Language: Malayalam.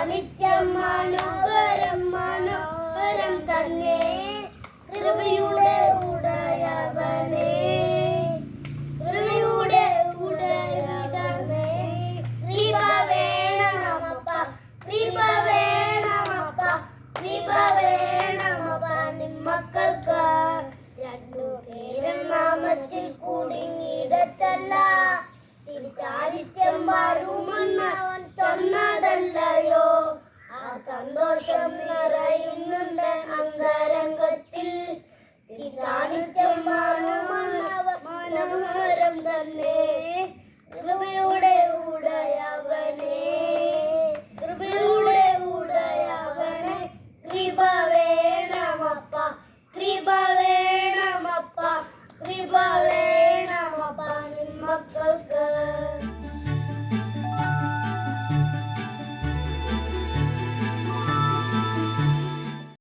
ಸಾನಿಧ್ಯ ಮಾನವ സാന്നിധ്യം മനോഹരം തന്നെ. കൃപയുടെ ഉടയവനെ. കൃപയുടെ ഉടയവനെ. കൃപ വേണമപ്പ. കൃപ വേണമപ്പ. കൃപ